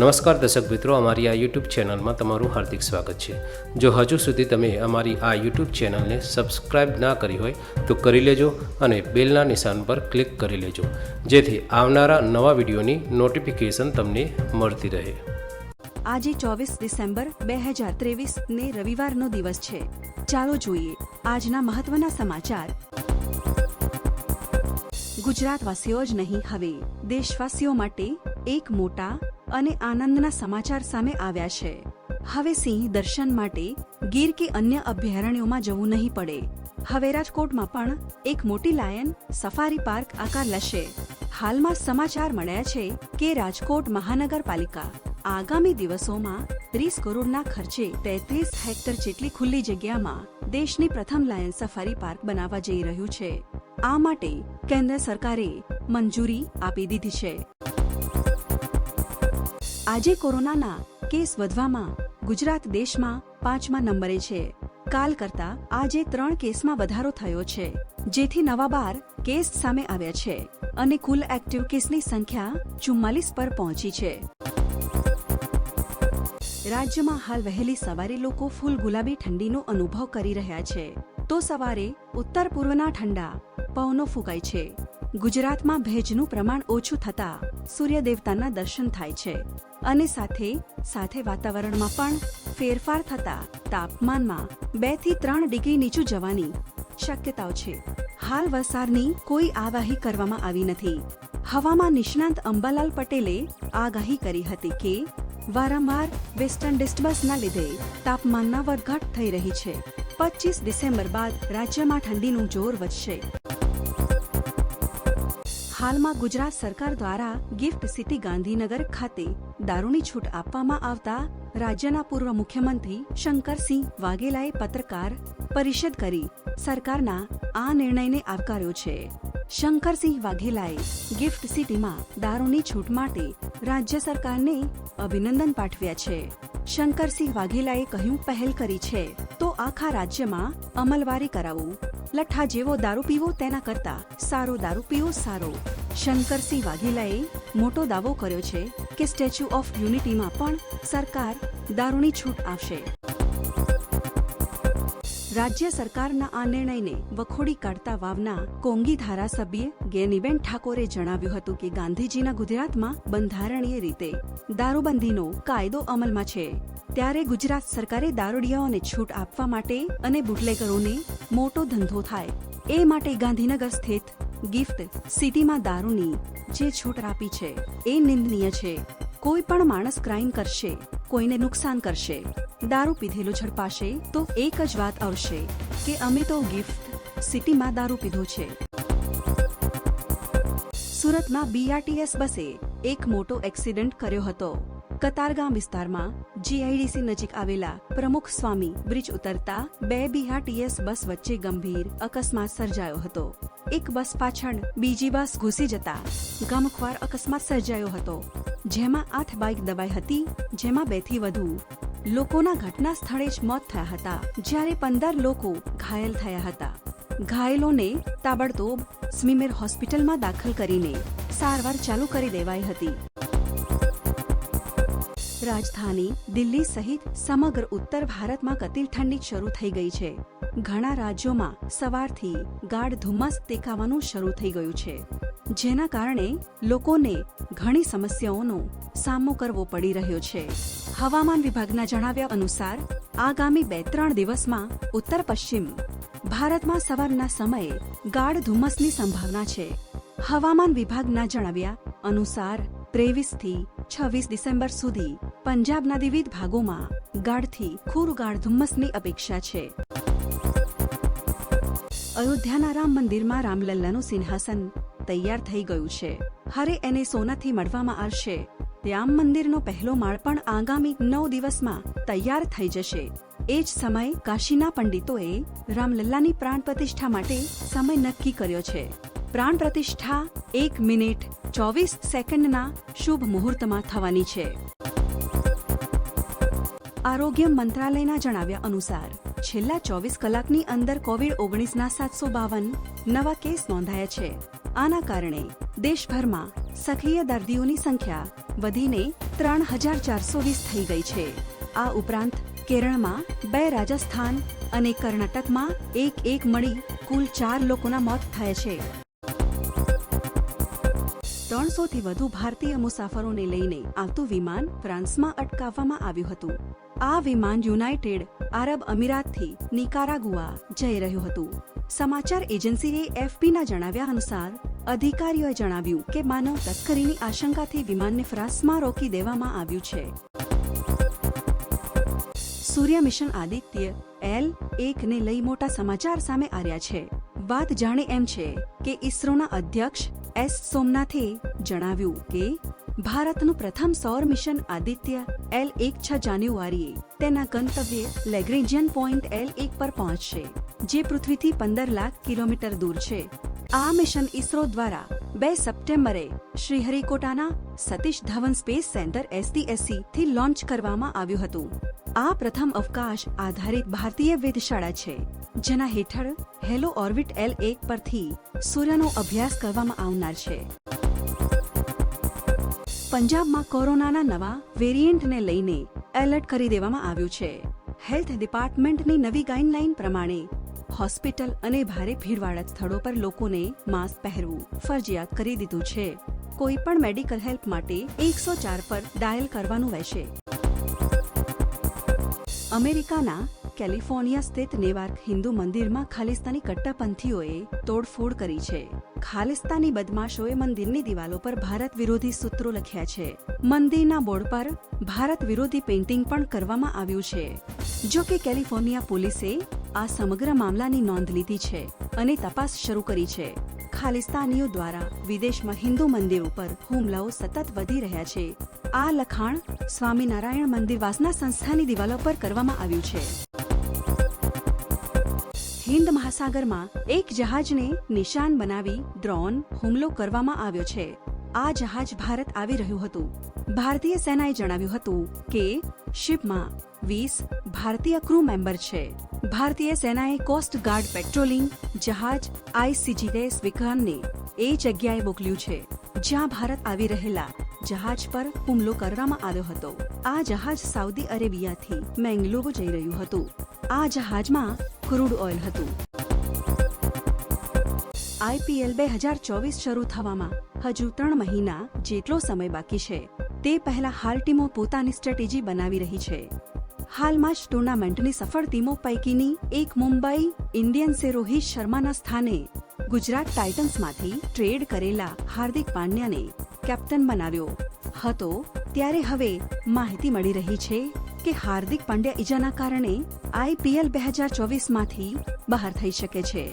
નમસ્કાર દર્શક મિત્રો, અમારી આ યુટ્યુબ ચેનલમાં તમારું હાર્દિક સ્વાગત છે. જો હજુ સુધી તમે અમારી આ યુટ્યુબ ચેનલને સબસ્ક્રાઇબ ના કરી હોય, તો કરી લેજો અને બેલના નિશાન પર ક્લિક કરી લેજો. જેથી આવનારા નવા વિડીયોની નોટિફિકેશન તમને મળતી રહે. આજે ચોવીસ ડિસેમ્બર બે હજાર ત્રેવીસ ને રવિવારનો દિવસ છે. ચાલો જોઈએ આજના મહત્વના સમાચાર. ગુજરાતવાસીઓ જ નહીં, હવે દેશવાસીઓ માટે એક મોટા અને આનંદના સમાચાર સામે આવ્યા છે. હવે સિંહ દર્શન માટે ગીર કે અન્ય અભયારણ્યોમાં જવું નહીં પડે. હવે રાજકોટમાં પણ એક મોટી લાયન સફારી પાર્ક આકાર લેશે. હાલમાં સમાચાર મળ્યા છે કે રાજકોટ મહાનગરપાલિકા આગામી દિવસોમાં ત્રીસ કરોડના ખર્ચે તેત્રીસ હેક્ટર જેટલી ખુલ્લી જગ્યામાં દેશની પ્રથમ લાયન સફારી પાર્ક બનાવવા જઈ રહ્યું છે. આ માટે કેન્દ્ર સરકારે મંજૂરી આપી દીધી છે. આજે કોરોનાના કેસ વધવામાં ગુજરાત દેશમાં પાંચમા નંબરે છે. કાલ કરતા આજે ત્રણ કેસમાં વધારો થયો છે. જેથી નવા બાર કેસ સામે આવ્યા છે અને કુલ એક્ટિવ કેસની સંખ્યા ચુમ્માલીસ પર પહોંચી છે. રાજ્યમાં હાલ વહેલી સવારે લોકો ફૂલ ગુલાબી ઠંડીનો અનુભવ કરી રહ્યા છે. તો સવારે ઉત્તર પૂર્વના ઠંડા પવનો ફૂંકાય છે. ગુજરાતમાં ભેજનું પ્રમાણ ઓછું થતા સૂર્ય દેવતાના દર્શન થાય છે. અને સાથે સાથે વાતાવરણમાં પણ ફેરફાર થતા તાપમાનમાં બેથી ત્રણ ડિગ્રી નીચું જવાની શક્યતાઓ છે. હાલ વરસાદની કોઈ આગાહી કરવામાં આવી નથી. હવામાન નિષ્ણાંત અંબાલાલ પટેલે આગાહી કરી હતી કે, વારંવાર વેસ્ટર્ન ડિસ્ટર્બન્સના લીધે તાપમાનમાં વધઘટ થઈ રહી છે. પચીસ ડિસેમ્બર બાદ રાજ્યમાં ઠંડીનું જોર વધશે. હાલમાં ગુજરાત સરકાર દ્વારા ગિફ્ટ સિટી ગાંધીનગર ખાતે દારૂની છૂટ આપવામાં આવતા રાજ્યના પૂર્વ મુખ્યમંત્રી શંકરસિંહ વાઘેલાએ પત્રકાર પરિષદ કરી સરકારના આ નિર્ણયને આવકાર્યો છે. શંકરસિંહ વાઘેલાએ ગિફ્ટ સિટીમાં દારૂની છૂટ માટે રાજ્ય સરકારને અભિનંદન પાઠવ્યા છે. શંકરસિંહ વાઘેલાએ કહ્યું, પહેલ કરી છે. તો આખા રાજ્યમાં અમલવારી કરાવું. લઠ્ઠા જેવો દારૂ પીવો, તેના કરતા સારો દારૂ પીવો, સારો. શંકરસિંહ વાઘેલાએ મોટો દાવો કર્યો છે કે સ્ટેચ્યુ ઓફ યુનિટીમાં પણ સરકાર દારૂની છૂટ આપશે. રાજ્ય સરકારના આ નિર્ણયને વખોડી કાઢતા વાવના કોંગી ધારાસભ્ય ગેનીબેન ઠાકોરે જણાવ્યું હતું કે ગાંધીજીના ગુજરાતમાં બંધારણીય રીતે દારૂબંધીનો કાયદો અમલમાં છે. ત્યારે ગુજરાત સરકારે દારૂડિયાઓને છૂટ આપવા માટે અને બુટલેગરોને મોટો ધંધો થાય. એ માટે ગાંધીનગર સ્થિત ગિફ્ટ સિટીમાં દારૂની જે છૂટ આપી છે એ નિંદનીય છે. કોઈ પણ માણસ ક્રાઇમ કરશે કોઈને નુકસાન કરશે. દારૂ પીધેલો ઝડપાશે તો એક જ વાત આવશે કે અમે તો ગિફ્ટ સિટીમાં દારૂ પીધો છે. સુરતમાં બીઆરટીએસ બસે એક મોટો એક્સિડન્ટ કર્યો હતો. કતારગામ વિસ્તારમાં જીઆઈડીસી નજીક આવેલા પ્રમુખ સ્વામી બ્રિજ ઉતરતા બે બીઆરટીએસ બસ વચ્ચે ગંભીર અકસ્માત સર્જાયો હતો. એક બસ પાછળ બીજી બસ ઘૂસી જતા ગમખ્વાર અકસ્માત સર્જાયો હતો. જેમાં આઠ બાઇક દબાઈ હતી, જેમાં બેથી વધુ લોકોના ઘટના સ્થળે જ મોત થયા હતા, જ્યારે પંદર લોકો ઘાયલ થયા હતા. ઘાયલોને તાબડતોબ સ્મીમેર હોસ્પિટલમાં દાખલ કરીને સારવાર ચાલુ કરી દેવાઈ હતી. રાજધાની દિલ્હી સહિત સમગ્ર ઉત્તર ભારતમાં કતિલ ઠંડી શરૂ થઈ ગઈ છે. ઘણા રાજ્યોમાં સવારથી ગાઢ ધુમ્મસ દેખાવાનું શરૂ થઈ ગયું છે. જેના કારણે લોકોને ઘણી સમસ્યાઓનો સામનો કરવો પડી રહ્યો છે. હવામાન વિભાગના જણાવ્યા અનુસાર, આગામી બે ત્રણ દિવસમાં ઉત્તર પશ્ચિમ ભારતમાં સવારના સમયે ગાઢ ધુમ્મસની સંભાવના છે. હવામાન વિભાગના જણાવ્યા અનુસાર ત્રેવીસથી છવ્વીસ ડિસેમ્બર સુધી પંજાબના વિવિધ ભાગોમાં ગાઢથી ખૂરગાઢ ધુમ્મસની અપેક્ષા છે. અયોધ્યાના રામ મંદિરમાં રામલલ્લાનું સિંહાસન તૈયાર થઈ ગયું છે. હવે એને સોનાથી મળવામાં આવશે. રામ મંદિરનો પહેલો માળ પણ આગામી નવ દિવસમાં તૈયાર થઈ જશે. એ જ સમયે કાશીના પંડિતોએ રામલલ્લાની પ્રાણ પ્રતિષ્ઠા માટે સમય નક્કી કર્યો છે. પ્રાણ પ્રતિષ્ઠા એક મિનિટ ચોવીસ સેકન્ડના શુભ મુહૂર્તમાં થવાની છે. આરોગ્ય મંત્રાલયના જણાવ્યા અનુસાર, છેલ્લા ચોવીસ કલાકની અંદર કોવિડ ઓગણીસના સાતસો બાવન નવા કેસ નોંધાયા છે. આના કારણે દેશભરમાં સક્રિય દર્દીઓની સંખ્યા વધીને ત્રણ હજાર ચારસો વીસ થઈ ગઈ છે. આ ઉપરાંત કેરળમાં બે રાજસ્થાન અને કર્ણાટકમાં એક એક મળી કુલ ચાર લોકોના મોત થયા છે. ત્રણસોથી વધુ ભારતીય મુસાફરોને લઈને આવતું વિમાન ફ્રાન્સમાં અટકાવવામાં આવ્યું હતું. આ વિમાન યુનાઇટેડ આરબ અમીરાતથી નિકારાગુઆ જઈ રહ્યું હતું. સમાચાર એજન્સીએ એફપીના જણાવ્યા અનુસાર, અધિકારીઓએ જણાવ્યું કે માનવ તસ્કરીની આશંકાથી વિમાનને ફ્રાન્સમાં રોકી દેવામાં આવ્યું છે. સૂર્ય મિશન આદિત્ય એલ એકને લઈ મોટા સમાચાર સામે આવ્યા છે. વાત જાણે એમ છે કે ઇસરોના અધ્યક્ષ એસ. સોમનાથે જણાવ્યું કે, ભારતનું પ્રથમ સૌર મિશન આદિત્ય એલ એક છ જાન્યુઆરીએ તેના ગંતવ્ય લેગ્રેન્જિયન પોઈન્ટ એલ એક પર પહોંચશે, જે પૃથ્વીથી પંદર લાખ કિલોમીટર દૂર છે. આ મિશન ઇસરો દ્વારા બે સપ્ટેમ્બરે શ્રીહરિકોટાના Satish Dhawan space centre STSC થી લોન્ચ કરવામાં આવ્યું હતું. આ પ્રથમ અવકાશ આધારિત ભારતીય વેધશાળા છે, જેના હેઠળ હેલો ઓર્બિટ એલ એક પરથી સૂર્યનો અભ્યાસ કરવામાં આવનાર છે. પંજાબમાં કોરોનાના નવા વેરિયન્ટને લઈને એલર્ટ કરી દેવામાં આવ્યું છે. હેલ્થ ડિપાર્ટમેન્ટની નવી ગાઈડલાઈન પ્રમાણે હોસ્પિટલ અને ભારે ભીડવાળા સ્થળો પર લોકોને માસ્ક પહેરવું ફરજિયાત કરી દીધું છે. કોઈ પણ મેડિકલ હેલ્પ માટે એકસો ચાર પર ડાયલ કરવાનું રહેશે. અમેરિકાના કેલિફોર્નિયા સ્થિત નેવાર્ક હિન્દુ મંદિરમાં ખાલિસ્તાની કટ્ટાપંથીઓએ તોડફોડ કરી છે. ખાલિસ્તાની બદમાશોએ મંદિરની દિવાલો પર ભારત વિરોધી સૂત્રો લખ્યા છે. મંદિરના બોર્ડ પર ભારત વિરોધી પેઇન્ટિંગ પણ કરવામાં આવ્યું છે. જો કે કેલિફોર્નિયા પોલીસે આ સમગ્ર મામલાની નોંધ લીધી છે અને તપાસ શરૂ કરી છે. ખાલિસ્તાનીઓ દ્વારા વિદેશમાં હિન્દુ મંદિર ઉપર હુમલાઓ સતત વધી રહ્યા છે. આ લખાણ સ્વામિનારાયણ મંદિર વાસના સંસ્થાની દિવાલો પર કરવામાં આવ્યું છે. હિન્દ મહાસાગરમાં એક જહાજને નિશાન બનાવી ડ્રોન હુમલો કરવામાં આવ્યો છે. આ જહાજ ભારત આવી રહ્યું હતું. ભારતીય સેનાએ જણાવ્યું હતું કે, શિપમાં વીસ ભારતીય ક્રૂ મેમ્બર છે. ભારતીય સેનાએ કોસ્ટ ગાર્ડ પેટ્રોલિંગ જહાજ આઈસીજીએસ વિક્રમને એ જગ્યાએ મોકલ્યું છે, જ્યાં ભારત આવી રહેલા જહાજ પર હુમલો કરવામાં આવ્યો હતો. આ જહાજ સાઉદી અરેબિયાથી મેંગલુરુ જઈ રહ્યું હતું. આ જહાજમાં ક્રૂડ ઓઇલ હતું. આઈપીએલ બે હજાર ચોવીસ શરૂ થવામાં હજુ ત્રણ મહિના જેટલો સમય બાકી છે, તે પહેલા હાલ ટીમો પોતાની સ્ટ્રેટેજી બનાવી રહી છે. હાલમાં જ ટુર્નામેન્ટની સફળ ટીમો પૈકીની એક મુંબઈ ઇન્ડિયન્સે રોહિત શર્માના સ્થાને ગુજરાત ટાઇટન્સમાંથી ટ્રેડ કરેલા હાર્દિક પાંડ્યાને કેપ્ટન બનાવ્યો હતો. ત્યારે હવે માહિતી મળી રહી છે કે હાર્દિક પાંડ્યા ઈજાના કારણે આઈપીએલ બે હજાર ચોવીસમાંથી બહાર થઈ શકે છે.